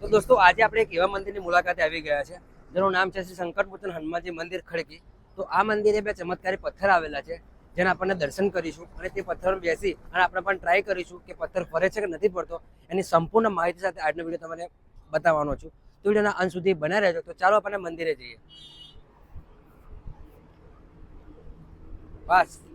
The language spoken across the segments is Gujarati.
તો દોસ્તો, આજે આપણે એક એવા મંદિરની મુલાકાતે આવી ગયા છે, જેનું નામ છે શ્રી શંકરપુત્ર હનુમાનજી મંદિર ખડકી. તો આ મંદિરે બે ચમત્કારી પથ્થર આવેલા છે, જેના આપણને દર્શન કરીશું અને તે પથ્થર બેસી અને આપણે પણ ટ્રાય કરીશું કે પથ્થર ફરે છે કે નથી ફરતો. એની સંપૂર્ણ માહિતી સાથે આજનો વીડિયો તમને બતાવવાનો છું. તો વિડીયોના અંત સુધી બના રહેજો. તો ચાલો આપણને મંદિરે જઈએ. બસ.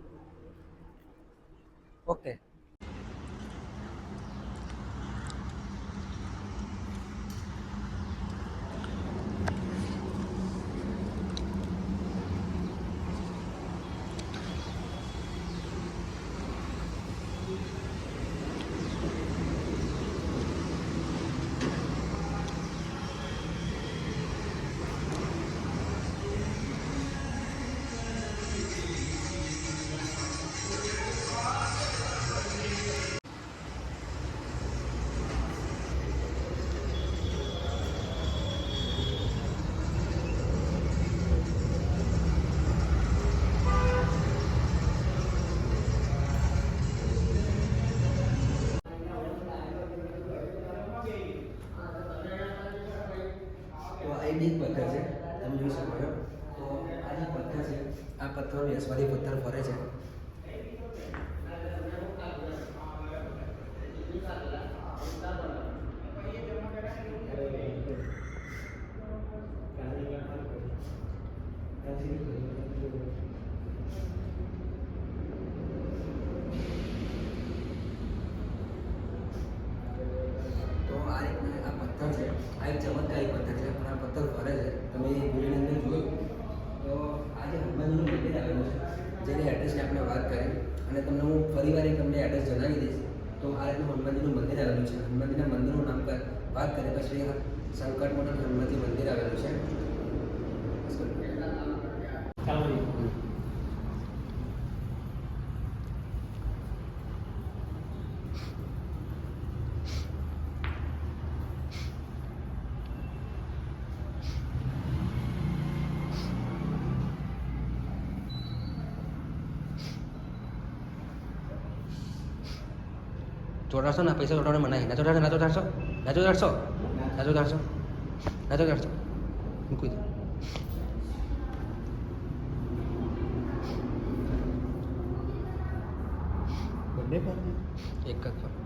તો એક પથ્થર છે, તમે જોઈ શકો છો. તો આ જે પથ્થર છે, આ પથ્થર વ્યસવાદી પથ્થર ફરે છે તો આ રીતના આ પથ્થર છે. આ એક ચમત્કારી પથ્થર છે. પણ આ પથ્થર ફરે છે. તમે એ વિડીયોની અંદર જોયું? તો આ જે હનુમાનજીનું મંદિર આવેલું છે, જેની એડ્રેસની આપણે વાત કરી. અને તમને હું ફરીવાર એક તમને એડ્રેસ જણાવી દઈશ. તો આ રીતનું હનુમાનજીનું મંદિર આવેલું છે. હનુમાનજીના મંદિરનું નામ પર વાત કરીએ તો શ્રી સંકટ મોટન હનુમાનજી મંદિર આવેલું છે. ચોરાસો ના પૈસા ચોરાવને મનાય ના ચોટાડે ના ચોટાડશો ના ચોટાડશો ના ચોટાડશો ના ચોટાડશો. મૂકી દો. એક જ.